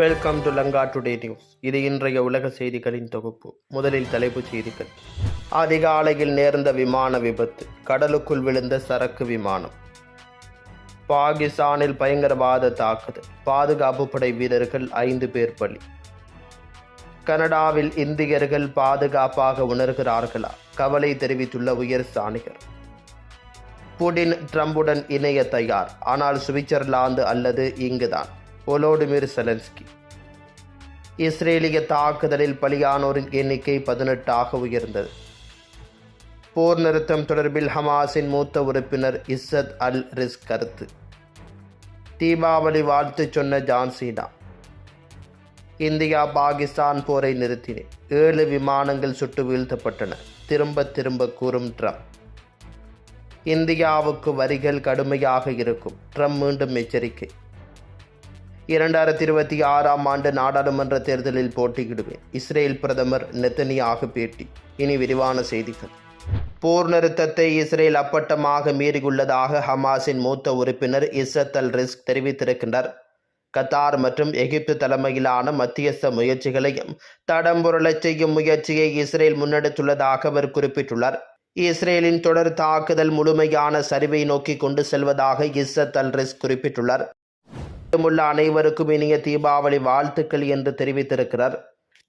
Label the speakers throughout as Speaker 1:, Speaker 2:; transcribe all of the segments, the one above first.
Speaker 1: welcome to Lanka today news இது இன்றைய உலக செய்திகளின் தொகுப்பு முதலில் தலைப்புச் செய்திகள் அதிகாலையில் நேர்ந்த விமான விபத்து கடலுக்குள் விழுந்த சரக்கு விமானம் பாகிஸ்தானில் பயங்கரவாத தாக்குதல் பாதுகாப்பு படை வீரர்கள் ஐந்து பேர் பலி கனடாவில் இந்தியர்கள் பாதுகாப்பாக உணர்கிறார்களா கவலை தெரிவித்துள்ள உயர் சாணிகர் புடின் ட்ரம்புடன் இணைய தயார் ஆனால் சுவிட்சர்லாந்து அல்லது இங்குதான் ஒலோடிமிர் செலன்ஸ்கி இஸ்ரேலிய தாக்குதலில் பலியானோரின் எண்ணிக்கை பதினெட்டாக உயர்ந்தது போர் நிறுத்தம் தொடர்பில் ஹமாஸின் மூத்த உறுப்பினர் இஸ்ஸத் அல் ரிஸ் கருத்து தீபாவளி வாழ்த்து சொன்ன ஜான்சீனா இந்தியா பாகிஸ்தான் போரை நிறுத்தினேன் ஏழு விமானங்கள் சுட்டு வீழ்த்தப்பட்டன திரும்ப திரும்ப கூறும் ட்ரம்ப் இந்தியாவுக்கு வரிகள் கடுமையாக இருக்கும் ட்ரம்ப் மீண்டும் எச்சரிக்கை இரண்டாயிரத்தி இருபத்தி ஆறாம் ஆண்டு நாடாளுமன்ற தேர்தலில் போட்டியிடுவேன் இஸ்ரேல் பிரதமர் நெத்தனியாக பேட்டி இனி விரிவான செய்திகள் போர் நிறுத்தத்தை இஸ்ரேல் அப்பட்டமாக மீறியுள்ளதாக ஹமாஸின் மூத்த உறுப்பினர் அல் ரிஸ்க் தெரிவித்திருக்கின்றார் கத்தார் மற்றும் எகிப்து தலைமையிலான மத்தியஸ்த முயற்சிகளையும் தடம் புரளச் செய்யும் முயற்சியை இஸ்ரேல் முன்னெடுத்துள்ளதாக அவர் குறிப்பிட்டுள்ளார் இஸ்ரேலின் தொடர் தாக்குதல் முழுமையான சரிவை நோக்கி கொண்டு செல்வதாக இஸ்ரத் அல் ரிஸ்க் குறிப்பிட்டுள்ளார் உள்ள அனைவருக்கும் இனிய தீபாவளி வாழ்த்துக்கள் என்று தெரிவித்திருக்கிறார்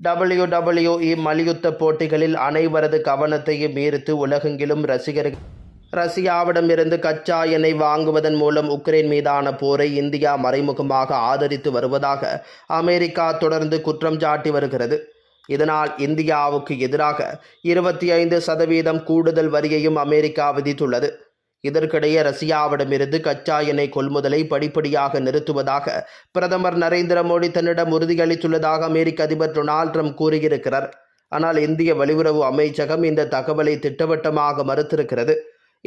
Speaker 1: டபிள்யூ டபிள்யூஇ மல்யுத்த போட்டிகளில் அனைவரது கவனத்தையும் ஈர்த்து உலகெங்கிலும் ரசிகர்கள் ரஷ்யாவிடம் இருந்து கச்சா எண்ணெய் வாங்குவதன் மூலம் உக்ரைன் மீதான போரை இந்தியா மறைமுகமாக ஆதரித்து வருவதாக அமெரிக்கா தொடர்ந்து குற்றம் சாட்டி வருகிறது இதனால் இந்தியாவுக்கு எதிராக இருபத்தி ஐந்து சதவீதம் கூடுதல் வரியையும் அமெரிக்கா விதித்துள்ளது இதற்கிடையே ரஷ்யாவிடமிருந்து கச்சா எண்ணெய் கொள்முதலை படிப்படியாக நிறுத்துவதாக பிரதமர் நரேந்திர மோடி தன்னிடம் உறுதியளித்துள்ளதாக அமெரிக்க அதிபர் டொனால்ட் ட்ரம்ப் கூறியிருக்கிறார் ஆனால் இந்திய வெளியுறவு அமைச்சகம் இந்த தகவலை திட்டவட்டமாக மறுத்திருக்கிறது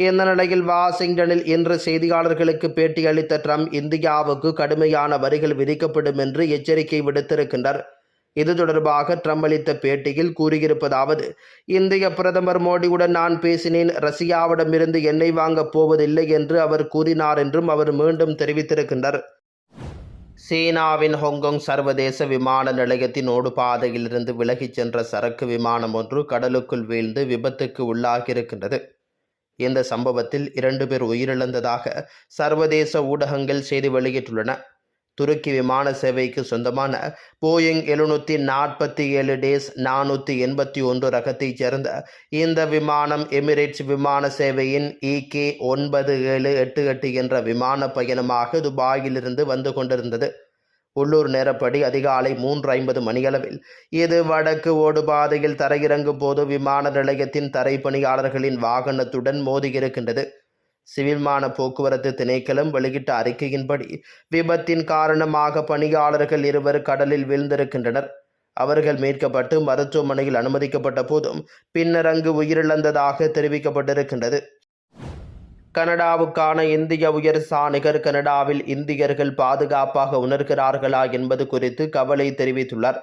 Speaker 1: இந்த நிலையில் வாஷிங்டனில் இன்று செய்தியாளர்களுக்கு பேட்டியளித்த ட்ரம்ப் இந்தியாவுக்கு கடுமையான வரிகள் விதிக்கப்படும் என்று எச்சரிக்கை விடுத்திருக்கின்றார் இது தொடர்பாக ட்ரம்ப் அளித்த பேட்டியில் கூறியிருப்பதாவது இந்திய பிரதமர் மோடியுடன் நான் பேசினேன் ரஷ்யாவிடமிருந்து எண்ணெய் வாங்கப் போவதில்லை என்று அவர் கூறினார் என்றும் அவர் மீண்டும் தெரிவித்திருக்கின்றார் சீனாவின் ஹொங்கொங் சர்வதேச விமான நிலையத்தின் ஓடுபாதையிலிருந்து விலகிச் சென்ற சரக்கு விமானம் ஒன்று கடலுக்குள் வீழ்ந்து விபத்துக்கு உள்ளாகியிருக்கின்றது இந்த சம்பவத்தில் இரண்டு பேர் உயிரிழந்ததாக சர்வதேச ஊடகங்கள் செய்தி வெளியிட்டுள்ளன துருக்கி விமான சேவைக்கு சொந்தமான போயிங் எழுநூற்றி நாற்பத்தி ஏழு டேஸ் நானூற்றி எண்பத்தி ஒன்று ரகத்தைச் சேர்ந்த இந்த விமானம் எமிரேட்ஸ் விமான சேவையின் இகே ஒன்பது ஏழு எட்டு எட்டு என்ற விமான பயணமாக துபாயிலிருந்து வந்து கொண்டிருந்தது உள்ளூர் நேரப்படி அதிகாலை மூன்று ஐம்பது மணியளவில் இது வடக்கு ஓடுபாதையில் தரையிறங்கும் போது விமான நிலையத்தின் தரைப்பணியாளர்களின் வாகனத்துடன் மோதியிருக்கின்றது சிவிமான போக்குவரத்து திணைக்களம் வெளியிட்ட அறிக்கையின்படி விபத்தின் காரணமாக பணியாளர்கள் இருவர் கடலில் வீழ்ந்திருக்கின்றனர் அவர்கள் மீட்கப்பட்டு மருத்துவமனையில் அனுமதிக்கப்பட்ட போதும் பின்னர் அங்கு உயிரிழந்ததாக தெரிவிக்கப்பட்டிருக்கின்றது கனடாவுக்கான இந்திய உயர் சாணிகர் கனடாவில் இந்தியர்கள் பாதுகாப்பாக உணர்கிறார்களா என்பது குறித்து கவலை தெரிவித்துள்ளார்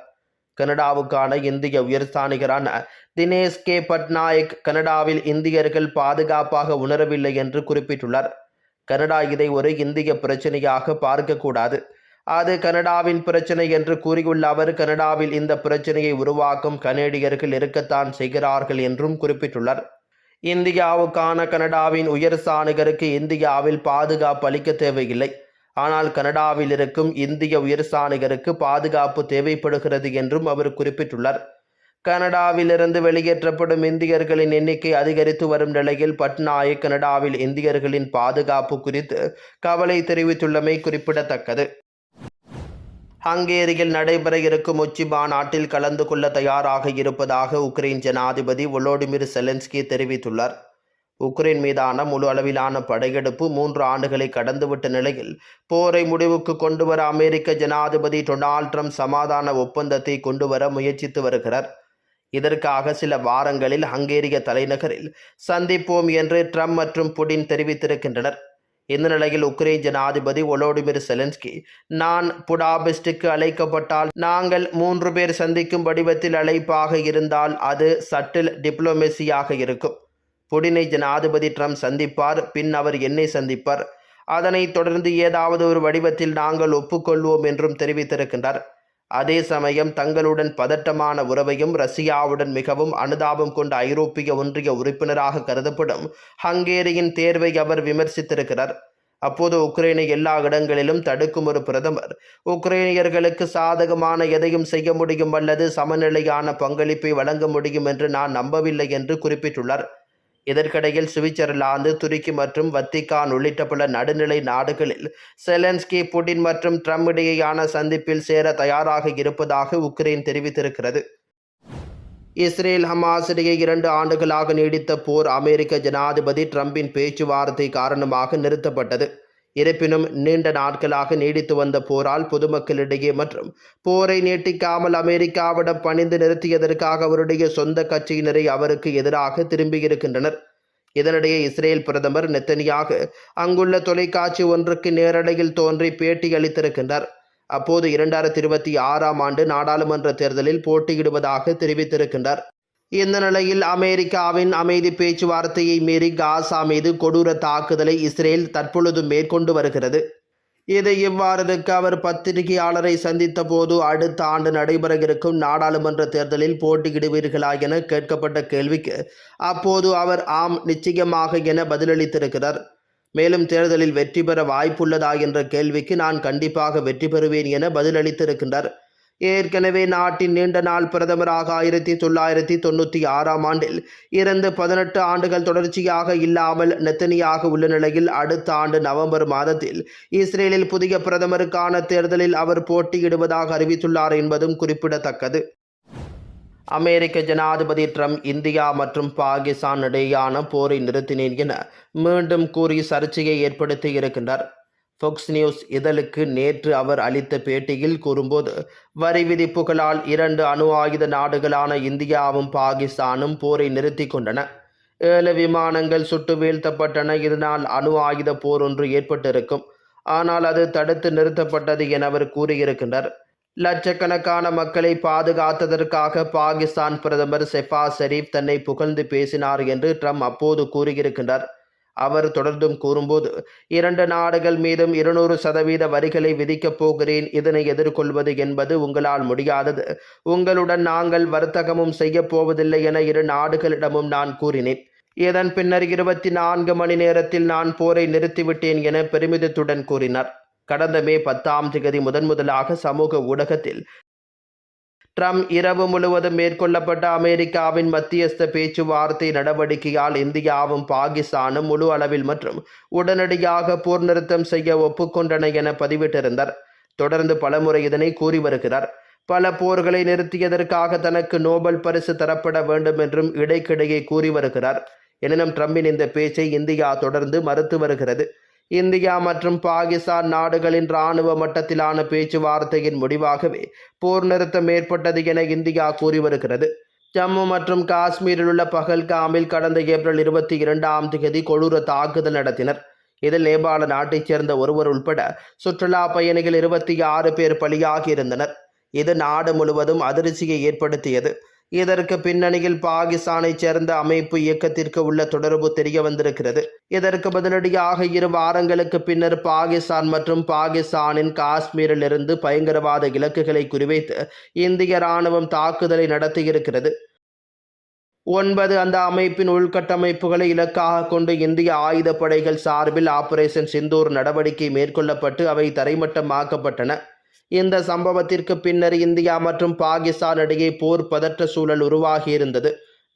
Speaker 1: கனடாவுக்கான இந்திய உயர்ஸ்தானிகரான தினேஷ் கே பட்நாயக் கனடாவில் இந்தியர்கள் பாதுகாப்பாக உணரவில்லை என்று குறிப்பிட்டுள்ளார் கனடா இதை ஒரு இந்திய பிரச்சனையாக பார்க்கக்கூடாது அது கனடாவின் பிரச்சனை என்று கூறியுள்ள அவர் கனடாவில் இந்த பிரச்சனையை உருவாக்கும் கனேடியர்கள் இருக்கத்தான் செய்கிறார்கள் என்றும் குறிப்பிட்டுள்ளார் இந்தியாவுக்கான கனடாவின் உயர் சாணிகருக்கு இந்தியாவில் பாதுகாப்பு அளிக்க தேவையில்லை ஆனால் கனடாவில் இருக்கும் இந்திய உயர்சாணிகருக்கு பாதுகாப்பு தேவைப்படுகிறது என்றும் அவர் குறிப்பிட்டுள்ளார் கனடாவிலிருந்து வெளியேற்றப்படும் இந்தியர்களின் எண்ணிக்கை அதிகரித்து வரும் நிலையில் பட்நாயக் கனடாவில் இந்தியர்களின் பாதுகாப்பு குறித்து கவலை தெரிவித்துள்ளமை குறிப்பிடத்தக்கது ஹங்கேரியில் நடைபெற இருக்கும் உச்சி மாநாட்டில் கலந்து கொள்ள தயாராக இருப்பதாக உக்ரைன் ஜனாதிபதி ஒலோடிமிர் செலன்ஸ்கி தெரிவித்துள்ளார் உக்ரைன் மீதான முழு அளவிலான படையெடுப்பு மூன்று ஆண்டுகளை கடந்துவிட்ட நிலையில் போரை முடிவுக்கு கொண்டுவர அமெரிக்க ஜனாதிபதி டொனால்ட் ட்ரம்ப் சமாதான ஒப்பந்தத்தை கொண்டுவர முயற்சித்து வருகிறார் இதற்காக சில வாரங்களில் ஹங்கேரிய தலைநகரில் சந்திப்போம் என்று ட்ரம்ப் மற்றும் புடின் தெரிவித்திருக்கின்றனர் இந்த நிலையில் உக்ரைன் ஜனாதிபதி ஒலோடிமிர் செலன்ஸ்கி நான் புடாபெஸ்டுக்கு அழைக்கப்பட்டால் நாங்கள் மூன்று பேர் சந்திக்கும் வடிவத்தில் அழைப்பாக இருந்தால் அது சட்டில் டிப்ளோமேசியாக இருக்கும் புடினை ஜனாதிபதி ட்ரம்ப் சந்திப்பார் பின் அவர் என்னை சந்திப்பார் அதனைத் தொடர்ந்து ஏதாவது ஒரு வடிவத்தில் நாங்கள் ஒப்புக்கொள்வோம் என்றும் தெரிவித்திருக்கின்றார் அதே சமயம் தங்களுடன் பதட்டமான உறவையும் ரஷ்யாவுடன் மிகவும் அனுதாபம் கொண்ட ஐரோப்பிய ஒன்றிய உறுப்பினராக கருதப்படும் ஹங்கேரியின் தேர்வை அவர் விமர்சித்திருக்கிறார் அப்போது உக்ரைனை எல்லா இடங்களிலும் தடுக்கும் ஒரு பிரதமர் உக்ரைனியர்களுக்கு சாதகமான எதையும் செய்ய முடியும் அல்லது சமநிலையான பங்களிப்பை வழங்க முடியும் என்று நான் நம்பவில்லை என்று குறிப்பிட்டுள்ளார் இதற்கிடையில் சுவிட்சர்லாந்து துருக்கி மற்றும் வத்திகான் உள்ளிட்ட பல நடுநிலை நாடுகளில் செலன்ஸ்கி புடின் மற்றும் ட்ரம்ப் இடையேயான சந்திப்பில் சேர தயாராக இருப்பதாக உக்ரைன் தெரிவித்திருக்கிறது இஸ்ரேல் ஹமாஸ் இடையே இரண்டு ஆண்டுகளாக நீடித்த போர் அமெரிக்க ஜனாதிபதி டிரம்பின் பேச்சுவார்த்தை காரணமாக நிறுத்தப்பட்டது இருப்பினும் நீண்ட நாட்களாக நீடித்து வந்த போரால் பொதுமக்களிடையே மற்றும் போரை நீட்டிக்காமல் அமெரிக்காவிடம் பணிந்து நிறுத்தியதற்காக அவருடைய சொந்த கட்சியினரை அவருக்கு எதிராக திரும்பியிருக்கின்றனர் இதனிடையே இஸ்ரேல் பிரதமர் நெத்தனியாக அங்குள்ள தொலைக்காட்சி ஒன்றுக்கு நேரடியில் தோன்றி பேட்டி அளித்திருக்கின்றார் அப்போது இரண்டாயிரத்தி இருபத்தி ஆறாம் ஆண்டு நாடாளுமன்ற தேர்தலில் போட்டியிடுவதாக தெரிவித்திருக்கின்றார் இந்த நிலையில் அமெரிக்காவின் அமைதி பேச்சுவார்த்தையை மீறி காசா மீது கொடூர தாக்குதலை இஸ்ரேல் தற்பொழுது மேற்கொண்டு வருகிறது இதை இவ்வாறு இருக்க அவர் பத்திரிகையாளரை சந்தித்த போது அடுத்த ஆண்டு நடைபெற இருக்கும் நாடாளுமன்ற தேர்தலில் போட்டியிடுவீர்களா என கேட்கப்பட்ட கேள்விக்கு அப்போது அவர் ஆம் நிச்சயமாக என பதிலளித்திருக்கிறார் மேலும் தேர்தலில் வெற்றி பெற வாய்ப்புள்ளதா என்ற கேள்விக்கு நான் கண்டிப்பாக வெற்றி பெறுவேன் என பதிலளித்திருக்கின்றார் ஏற்கனவே நாட்டின் நீண்ட நாள் பிரதமராக ஆயிரத்தி தொள்ளாயிரத்தி தொண்ணூற்றி ஆறாம் ஆண்டில் இருந்து பதினெட்டு ஆண்டுகள் தொடர்ச்சியாக இல்லாமல் நெத்தனியாக உள்ள நிலையில் அடுத்த ஆண்டு நவம்பர் மாதத்தில் இஸ்ரேலில் புதிய பிரதமருக்கான தேர்தலில் அவர் போட்டியிடுவதாக அறிவித்துள்ளார் என்பதும் குறிப்பிடத்தக்கது அமெரிக்க ஜனாதிபதி ட்ரம்ப் இந்தியா மற்றும் பாகிஸ்தான் இடையேயான போரை நிறுத்தினேன் என மீண்டும் கூறி சர்ச்சையை ஏற்படுத்தி இருக்கின்றார் ஃபோக்ஸ் நியூஸ் இதழுக்கு நேற்று அவர் அளித்த பேட்டியில் கூறும்போது வரி விதிப்புகளால் இரண்டு அணு ஆயுத நாடுகளான இந்தியாவும் பாகிஸ்தானும் போரை நிறுத்தி கொண்டன ஏழு விமானங்கள் சுட்டு வீழ்த்தப்பட்டன இதனால் அணு ஆயுத போர் ஒன்று ஏற்பட்டிருக்கும் ஆனால் அது தடுத்து நிறுத்தப்பட்டது என அவர் கூறியிருக்கின்றார் லட்சக்கணக்கான மக்களை பாதுகாத்ததற்காக பாகிஸ்தான் பிரதமர் செஃபா ஷெரீப் தன்னை புகழ்ந்து பேசினார் என்று ட்ரம்ப் அப்போது கூறியிருக்கின்றார் அவர் தொடர்ந்தும் கூறும்போது இரண்டு நாடுகள் மீதும் இருநூறு சதவீத வரிகளை விதிக்கப் போகிறேன் இதனை எதிர்கொள்வது என்பது உங்களால் முடியாதது உங்களுடன் நாங்கள் வர்த்தகமும் செய்யப் போவதில்லை என இரு நாடுகளிடமும் நான் கூறினேன் இதன் பின்னர் இருபத்தி நான்கு மணி நேரத்தில் நான் போரை நிறுத்திவிட்டேன் என பெருமிதத்துடன் கூறினார் கடந்த மே பத்தாம் திகதி முதன் முதலாக சமூக ஊடகத்தில் ட்ரம்ப் இரவு முழுவதும் மேற்கொள்ளப்பட்ட அமெரிக்காவின் மத்தியஸ்த பேச்சுவார்த்தை நடவடிக்கையால் இந்தியாவும் பாகிஸ்தானும் முழு அளவில் மற்றும் உடனடியாக போர் நிறுத்தம் செய்ய ஒப்புக்கொண்டன என பதிவிட்டிருந்தார் தொடர்ந்து பலமுறை இதனை கூறி வருகிறார் பல போர்களை நிறுத்தியதற்காக தனக்கு நோபல் பரிசு தரப்பட வேண்டும் என்றும் இடைக்கிடையே கூறி வருகிறார் எனினும் ட்ரம்பின் இந்த பேச்சை இந்தியா தொடர்ந்து மறுத்து வருகிறது இந்தியா மற்றும் பாகிஸ்தான் நாடுகளின் இராணுவ மட்டத்திலான பேச்சுவார்த்தையின் முடிவாகவே போர் நிறுத்தம் ஏற்பட்டது என இந்தியா கூறி வருகிறது ஜம்மு மற்றும் காஷ்மீரில் உள்ள பகல்காமில் கடந்த ஏப்ரல் இருபத்தி இரண்டாம் தேதி கொடூர தாக்குதல் நடத்தினர் இதில் நேபாள நாட்டைச் சேர்ந்த ஒருவர் உள்பட சுற்றுலா பயணிகள் இருபத்தி ஆறு பேர் பலியாகியிருந்தனர் இது நாடு முழுவதும் அதிர்ச்சியை ஏற்படுத்தியது இதற்கு பின்னணியில் பாகிஸ்தானை சேர்ந்த அமைப்பு இயக்கத்திற்கு உள்ள தொடர்பு தெரிய வந்திருக்கிறது இதற்கு பதிலடியாக இரு வாரங்களுக்கு பின்னர் பாகிஸ்தான் மற்றும் பாகிஸ்தானின் காஷ்மீரிலிருந்து பயங்கரவாத இலக்குகளை குறிவைத்து இந்திய ராணுவம் தாக்குதலை நடத்தியிருக்கிறது ஒன்பது அந்த அமைப்பின் உள்கட்டமைப்புகளை இலக்காக கொண்டு இந்திய ஆயுதப்படைகள் சார்பில் ஆபரேஷன் சிந்தூர் நடவடிக்கை மேற்கொள்ளப்பட்டு அவை தரைமட்டமாக்கப்பட்டன இந்த சம்பவத்திற்கு பின்னர் இந்தியா மற்றும் பாகிஸ்தான் இடையே போர் பதற்ற சூழல் உருவாகியிருந்தது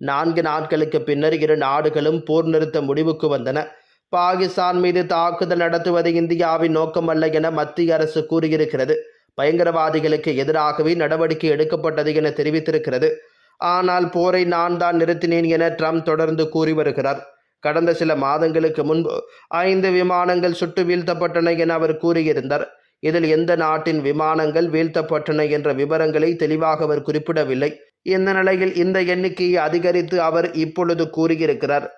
Speaker 1: நான்கு நாட்களுக்கு பின்னர் இரு நாடுகளும் போர் நிறுத்த முடிவுக்கு வந்தன பாகிஸ்தான் மீது தாக்குதல் நடத்துவது இந்தியாவின் நோக்கமல்ல என மத்திய அரசு கூறியிருக்கிறது பயங்கரவாதிகளுக்கு எதிராகவே நடவடிக்கை எடுக்கப்பட்டது என தெரிவித்திருக்கிறது ஆனால் போரை நான் தான் நிறுத்தினேன் என ட்ரம்ப் தொடர்ந்து கூறி வருகிறார் கடந்த சில மாதங்களுக்கு முன்பு ஐந்து விமானங்கள் சுட்டு வீழ்த்தப்பட்டன என அவர் கூறியிருந்தார் இதில் எந்த நாட்டின் விமானங்கள் வீழ்த்தப்பட்டன என்ற விவரங்களை தெளிவாக அவர் குறிப்பிடவில்லை இந்த நிலையில் இந்த எண்ணிக்கையை அதிகரித்து அவர் இப்பொழுது கூறியிருக்கிறார்